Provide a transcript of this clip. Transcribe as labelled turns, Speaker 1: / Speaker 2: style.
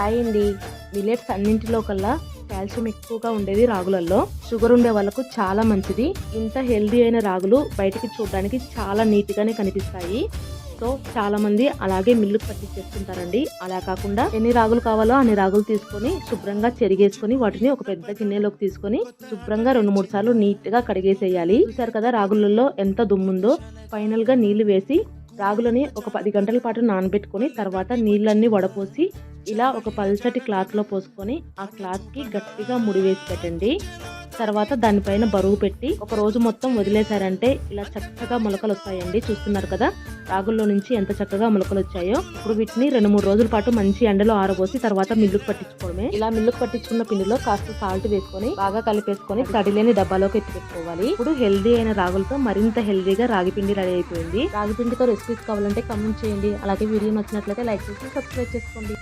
Speaker 1: Hi అండి millets అన్నింటిలో కల్లా కాల్షియం ఎక్కువగా ఉండేది రాగులలో షుగర్ ఉండే వాళ్ళకు చాలా మంచిది. ఇంత హెల్దీ అయిన రాగులు బయటికి చూడడానికి చాలా నీట్గానే కనిపిస్తాయి. సో చాలా మంది అలాగే మిల్లుకు పట్టించేస్తుంటారండి అలా కాకుండా ఎన్ని రాగులు కావాలో అన్ని రాగులు తీసుకొని శుభ్రంగా చెరిగేసుకొని వాటిని ఒక పెద్ద గిన్నెలోకి తీసుకొని శుభ్రంగా రెండు మూడు సార్లు నీట్గా కడిగేసేయాలి. చూసారు కదా రాగులలో ఎంత దుమ్ముందో? ఫైనల్గా నీళ్ళు వేసి రాగులని ఒక పది గంటల పాటు నానబెట్టుకొని తర్వాత నీళ్ళన్నీ వడపోసి ఇలా ఒక పల్చటి క్లాత్లో పోసుకొని ఆ క్లాత్కి గట్టిగా ముడి వేసి పెట్టండి. తర్వాత దానిపైన బరువు పెట్టి ఒక రోజు మొత్తం వదిలేశారంటే ఇలా చక్కగా మొలకలు వస్తాయండి. చూస్తున్నారు కదా? రాగుల్లో నుంచి ఎంత చక్కగా మొలకలు వచ్చాయో. ఇప్పుడు వీటిని రెండు మూడు రోజుల పాటు మంచి ఎండలో ఆరబోసి తర్వాత మిల్లుకు పట్టించుకోవడమే. ఇలా మిల్లుకు పట్టించుకున్న పిండిలో కాస్త సాల్ట్ వేసుకొని బాగా కలిపేసుకొని తడి లేని డబ్బాలోకి ఎత్తి పెట్టుకోవాలి. ఇప్పుడు హెల్దీ అయిన రాగులతో మరింత హెల్దీగా రాగి పిండి రెడీ అయిపోయింది. రాగి పిండితో రెసిపీస్ కావాలంటే కమెంట్ చేయండి. అలాగే వీడియో నచ్చినట్లయితే లైక్ చేసి సబ్స్క్రైబ్ చేసుకోండి.